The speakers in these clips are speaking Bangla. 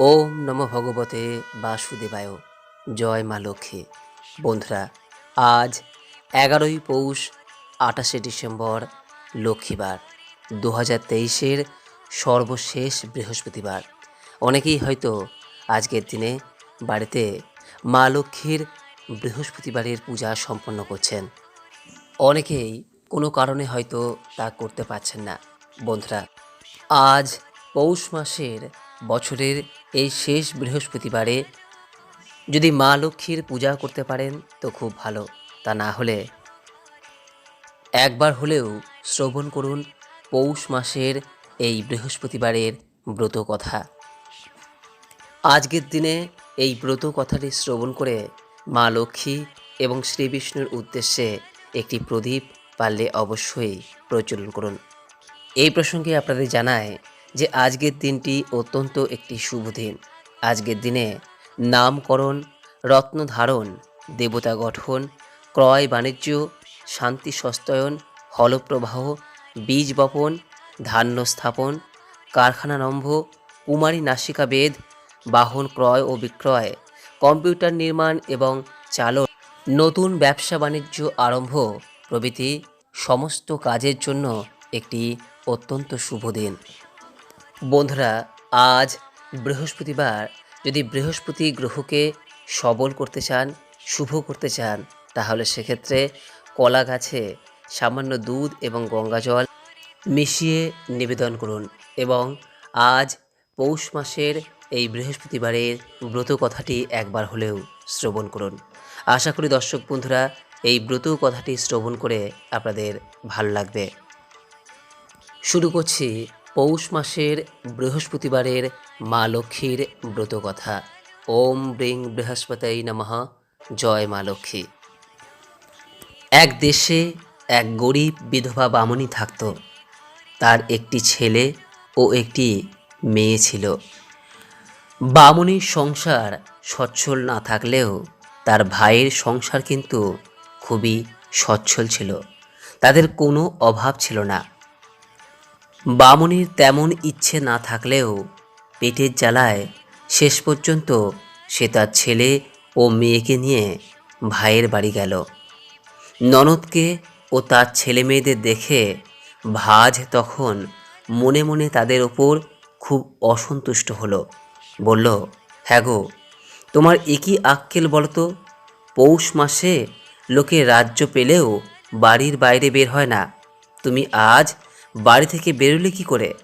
ওম নম ভগবতে বাসুদেবায়। জয় মা লক্ষ্মী। বন্ধুরা, আজ এগারোই পৌষ, আঠাশে ডিসেম্বর, লক্ষ্মীবার দু হাজার তেইশের সর্বশেষ বৃহস্পতিবার। অনেকেই হয়তো আজকের দিনে বাড়িতে মা লক্ষ্মীর বৃহস্পতিবারের পূজা সম্পন্ন করছেন। অনেকেই কোনো কারণে হয়তো তা করতে পারছেন না। বন্ধুরা, আজ পৌষ মাসের বছরের এই শেষ বৃহস্পতিবারে যদি মা লক্ষ্মীর পূজা করতে পারেন তো খুব ভালো। তা না হলে একবার হলেও শ্রবণ করুন পৌষ মাসের এই বৃহস্পতিবারের ব্রত কথা। আজকের দিনে এই ব্রত কথাটি শ্রবণ করে মা লক্ষ্মী এবং শ্রী বিষ্ণুর উদ্দেশ্যে একটি প্রদীপ পারলে অবশ্যই প্রচলন করুন। এই প্রসঙ্গে আপনাদের জানায় যে আজকের দিনটি অত্যন্ত একটি শুভ দিন। আজকের দিনে নামকরণ, রত্ন ধারণ, দেবতা গঠন, ক্রয় বাণিজ্য, শান্তি সস্তয়ন, হলপ্রবাহ, বীজ বপন, ধান্য স্থাপন কারখানারম্ভ কুমারী নাসিকা বেদ, বাহন ক্রয় ও বিক্রয়, কম্পিউটার নির্মাণ এবং চালন, নতুন ব্যবসা বাণিজ্য আরম্ভ প্রভৃতি সমস্ত কাজের জন্য একটি অত্যন্ত শুভ দিন। বন্ধুরা, আজ বৃহস্পতিবার। যদি বৃহস্পতি গ্রহকে সবল করতে চান, শুভ করতে চান, তাহলে সেক্ষেত্রে কলা গাছে সামান্য দুধ এবং গঙ্গা জল মিশিয়ে নিবেদন করুন এবং আজ পৌষ মাসের এই বৃহস্পতিবারের ব্রত কথাটি একবার হলেও শ্রবণ করুন। আশা করি দর্শক বন্ধুরা, এই ব্রত কথাটি শ্রবণ করে আপনাদের ভালো লাগবে। শুরু করছি পৌষ মাসের বৃহস্পতিবারের মা লক্ষ্মীর ব্রত কথা ওম ব্রিং বৃহস্পতই নমঃ। জয় মা লক্ষ্মী। এক দেশে এক গরিব বিধবা বামুনি থাকত। তার একটি ছেলে ও একটি মেয়ে ছিল। বামুনির সংসার সচ্ছল না থাকলেও তার ভাইয়ের সংসার কিন্তু খুবই সচ্ছল ছিল। তাদের কোনো অভাব ছিল না। বামুনির তেমন ইচ্ছে না থাকলেও পেটের জ্বালায় শেষ পর্যন্ত সে তার ছেলে ও মেয়েকে নিয়ে ভাইয়ের বাড়ি গেল। ননদকে ও তার ছেলে মেয়েদের দেখে ভাজ তখন মনে মনে তাদের ওপর খুব অসন্তুষ্ট হলো। বলল হ্যাঁ গো, তোমার একই আক্কেল বলো তো পৌষ মাসে লোকে রাজ্য পেলেও বাড়ির বাইরে বের হয় না। তুমি আজ বাড়ি থেকে বেরোলে কি করে?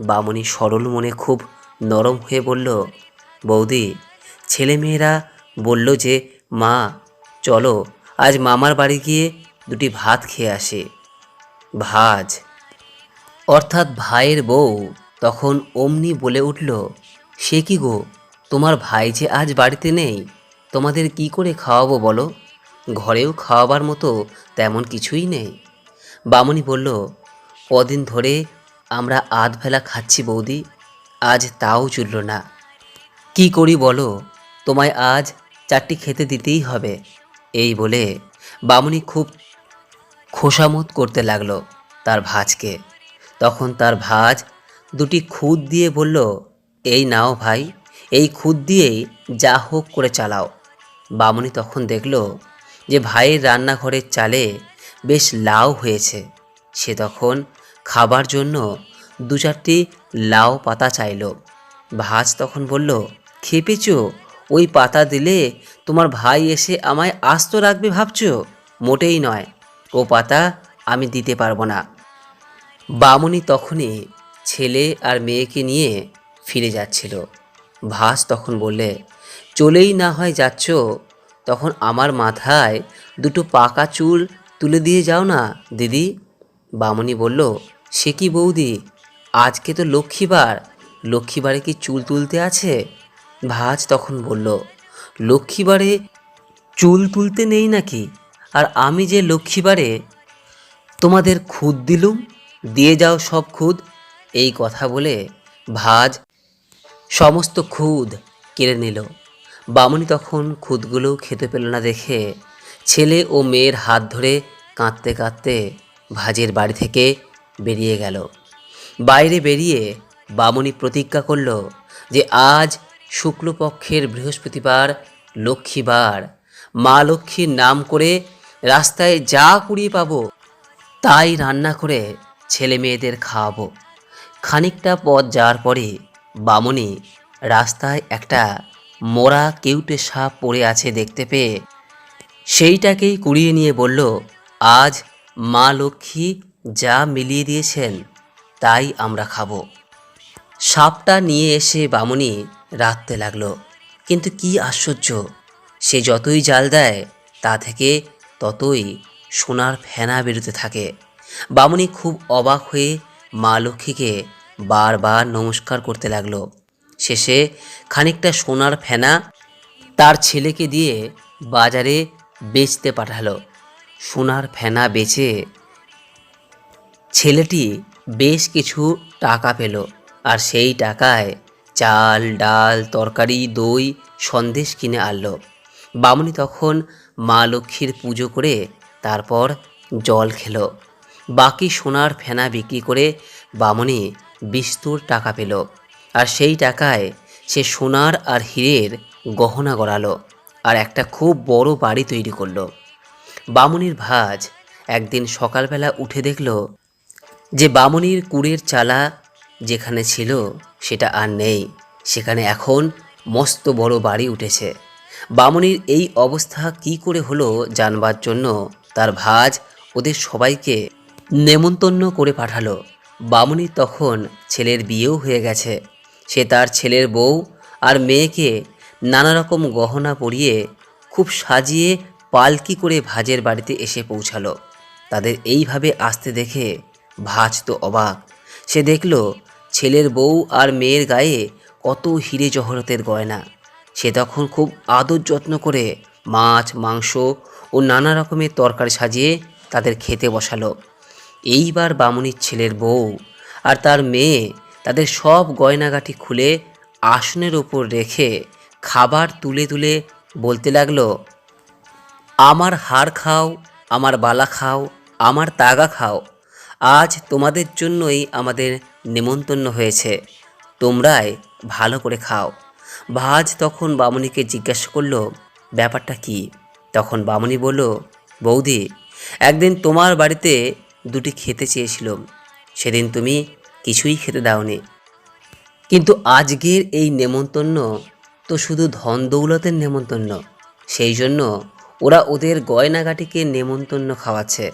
বামুনি সরল মনে খুব নরম হয়ে বলল, বৌদি, ছেলেমেয়েরা বলল যে, মা, চলো, আজ মামার বাড়ি গিয়ে দুটি ভাত খেয়ে আসে। ভাজ? অর্থাৎ ভাইয়ের বউ তখন অমনি বলে উঠল, সে কি গো, তোমার ভাই যে আজ বাড়িতে নেই, তোমাদের কি করে খাওয়াবো বলো? ঘরেও খাওয়াবার মতো তেমন কিছুই নেই। বামুনি বলল কদিন ধরে আমরা আধবেলা খাচ্ছি বৌদি, আজ তাও চুলল না। কি করি বলো, তোমায় আজ চারটি খেতে দিতেই হবে, এই বলে বামুনি খুব খোসামত করতে লাগল তার ভাজকে। তখন তার ভাজ দুটি খুদ দিয়ে বলল, এই নাও ভাই, এই খুদ দিয়েই যা হোক করে চালাও। বামুনি তখন দেখল যে ভাইয়ের রান্নাঘরের চালে বেশ লাউ হয়েছে। সে তখন খাবার জন্য দু চারটি লাউ পাতা চাইল। ভাজ তখন বলল, খেপেছ? ওই পাতা দিলে তোমার ভাই এসে আমায় আস্ত রাখবে ভাবছ? মোটেই নয়। ও পাতা আমি দিতে পারব না। বামুনি তখনই ছেলে আর মেয়েকে নিয়ে ফিরে যাচ্ছিল। ভাস তখন বললে, চলেই না হয় যাচ্ছ, তখন আমার মাথায় দুটো পাকা চুল তুলে দিয়ে যাও না, দিদি। বামুনি বলল সে কি বৌদি? আজকে তো লক্ষ্মীবার। লক্ষ্মীবারে কি চুল তুলতে আছে? ভাজ তখন বলল, লক্ষ্মীবারে চুল তুলতে নেই নাকি? আর আমি যে লক্ষ্মীবারে তোমাদের খুদ দিলুম, দিয়ে যাও সব খুদ, এই কথা বলে ভাজ সমস্ত খুদ কেড়ে নিল। বামুনি তখন খুদগুলো খেতে পেল না দেখে ছেলে ও মেয়ের হাত ধরে কাঁদতে কাঁদতে ভাজের বাড়ি থেকে বেরিয়ে গেল। বাইরে বেরিয়ে বামুনি প্রতিজ্ঞা করল যে আজ শুক্লপক্ষের বৃহস্পতিবার লক্ষ্মীবার। মা লক্ষ্মীর নাম করে রাস্তায় যা কুড়িয়ে পাবো, তাই রান্না করে ছেলে মেয়েদের খাওয়াবো। খানিকটা পথ যাওয়ার পরে বামুনি রাস্তায় একটা মোড়া কেউটে সাপ পড়ে আছে দেখতে পেয়ে সেইটাকেই কুড়িয়ে নিয়ে বলল, আজ মা লক্ষ্মী যা মিলিয়ে দিয়েছেন, তাই আমরা খাব। সাপটা নিয়ে এসে বামুনি রাঁধতে লাগল। কিন্তু কি আশ্চর্য, সে যতই জাল দেয়, তা থেকে ততই সোনার ফেনা বেরোতে থাকে। বামুনি খুব অবাক হয়ে মা লক্ষ্মীকে বারবার নমস্কার করতে লাগল। শেষে খানিকটা সোনার ফেনা তার ছেলেকে দিয়ে বাজারে বেচতে পাঠালো। সোনার ফেনা বেচে ছেলেটি বেশ কিছু টাকা পেল আর সেই টাকায় চাল, ডাল, তরকারি, দই, সন্দেশ কিনে আনলো। বামুনি তখন মা লক্ষ্মীর পুজো করে তারপর জল খেলো। বাকি সোনার ফেনা বিক্রি করে বামুনি বিস্তুর টাকা পেল আর সেই টাকায় সে সোনার আর হীরের গহনা গড়ালো আর একটা খুব বড় বাড়ি তৈরি করল। বামুনির ভাজ একদিন সকালবেলা উঠে দেখল যে বামুনির কুড়ের চালা যেখানে ছিল, সেটা আর নেই। সেখানে এখন মস্ত বড় বাড়ি উঠেছে। বামুনির এই অবস্থা কি করে হলো জানবার জন্য তার ভাজ ওদের সবাইকে নেমন্তন্ন করে পাঠালো। বামুনির তখন ছেলের বিয়েও হয়ে গেছে। সে তার ছেলের বউ আর মেয়েকে নানা রকম গহনা পরিয়ে খুব সাজিয়ে পালকি করে ভাজের বাড়িতে এসে পৌঁছালো। তাদের এইভাবে আসতে দেখে ভাজ তো অবাক। সে দেখল ছেলের বউ আর মেয়ের গায়ে কত হিরে জহরতের গয়না। সে তখন খুব আদর যত্ন করে মাছ, মাংস ও নানা রকমের তরকারি সাজিয়ে তাদের খেতে বসালো। এইবার বামুনির ছেলের বউ আর তার মেয়ে তাদের সব গয়নাগাটি খুলে আসনের ওপর রেখে খাবার তুলে তুলে বলতে লাগল, আমার হাড় খাও, আমার বালা খাও, আমার তাগা খাও। আজ তোমাদের জন্যই আমাদের নেমন্তন্ন হয়েছে। তোমরাই ভালো করে খাও। ভাজ তখন বামুনিকে জিজ্ঞাসা করল, ব্যাপারটা কি? তখন বামুনি বলল, বৌদি, একদিন তোমার বাড়িতে দুটি খেতে চেয়েছিলাম। সেদিন তুমি কিছুই খেতে দাওনি। কিন্তু আজকের এই নেমন্তন্ন তো শুধু ধন দৌলতের নেমন্তন্ন সেই জন্য ওরা ওদের গয়নাগাটিকে নেমন্তন্ন খাওয়াচ্ছে।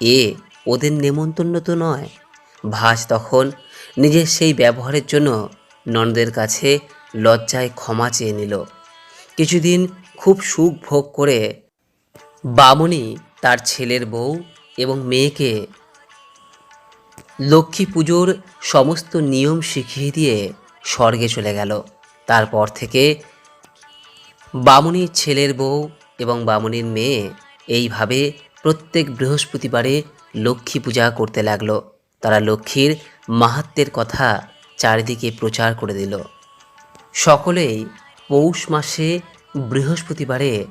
এ ওদের নেমন্তন্ন তো নয়। ভাস তখন নিজের সেই ব্যবহারের জন্য ননদের কাছে লজ্জায় ক্ষমা চেয়ে নিল। কিছুদিন খুব সুখ ভোগ করে বামুনি তার ছেলের বউ এবং মেয়েকে লক্ষ্মী পুজোর সমস্ত নিয়ম শিখিয়ে দিয়ে স্বর্গে চলে গেল। তারপর থেকে বামুনির ছেলের বউ এবং বামুনির মেয়ে এইভাবে প্রত্যেক বৃহস্পতিবারে লক্ষ্মী পূজা করতে লাগল। তারা লক্ষ্মীর মাহাত্মের কথা চারিদিকে প্রচার করে দিল। সকলেই পৌষ মাসে বৃহস্পতিবারে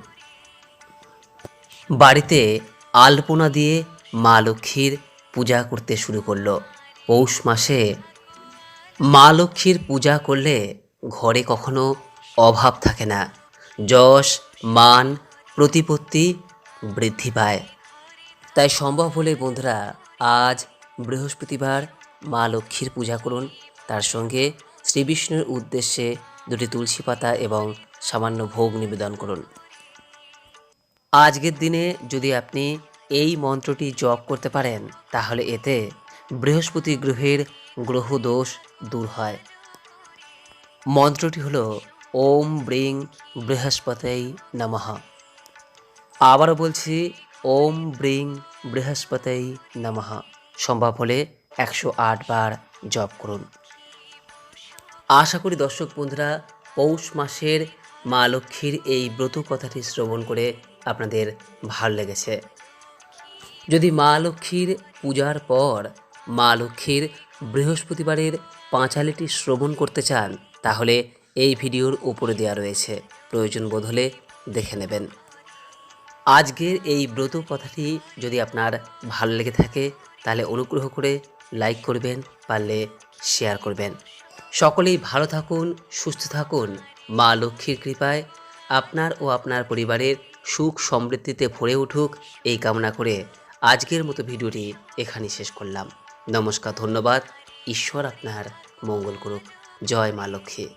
বাড়িতে আলপনা দিয়ে মা লক্ষ্মীর পূজা করতে শুরু করল। পৌষ মাসে মা লক্ষ্মীর পূজা করলে ঘরে কখনো অভাব থাকে না। যশ, মান, প্রতিপত্তি বৃদ্ধি পায়। তাই সম্ভব হলে বন্ধুরা, আজ বৃহস্পতিবার মা লক্ষ্মীর পূজা করুন। তার সঙ্গে শ্রী বিষ্ণুর উদ্দেশ্যে দুটি তুলসী পাতা এবং সামান্য ভোগ নিবেদন করুন। আজকের দিনে যদি আপনি এই মন্ত্রটি জপ করতে পারেন, তাহলে এতে বৃহস্পতি গ্রহের গ্রহ দোষ দূর হয়। মন্ত্রটি হল, ওম ব্রিং বৃহস্পতি নমঃ। আবারও বলছি ওম ব্রিং বৃহস্পতই নমঃ। সম্ভব হলে একশো আট বার জপ করুন। আশা করি দর্শক বন্ধুরা, পৌষ মাসের মা লক্ষ্মীর এই ব্রত কথাটি শ্রবণ করে আপনাদের ভালো লেগেছে। যদি মা লক্ষ্মীর পূজার পর মা লক্ষ্মীর বৃহস্পতিবারের পাঁচালিটি শ্রবণ করতে চান, তাহলে এই ভিডিওর উপরে দেওয়া রয়েছে। প্রয়োজন বোধ হলে দেখে নেবেন। আজকের এই ব্রত কথাটি যদি আপনার ভালো লেগে থাকে, তাহলে অনুগ্রহ করে লাইক করবেন, পারলে শেয়ার করবেন। সকলেই ভালো থাকুন, সুস্থ থাকুন। মা লক্ষ্মীর কৃপায় আপনার ও আপনার পরিবারের সুখ সমৃদ্ধিতে ভরে উঠুক এই কামনা করে আজকের মতো ভিডিওটি এখানেই শেষ করলাম। নমস্কার, ধন্যবাদ। ঈশ্বর আপনার মঙ্গল করুক। জয় মা লক্ষ্মী।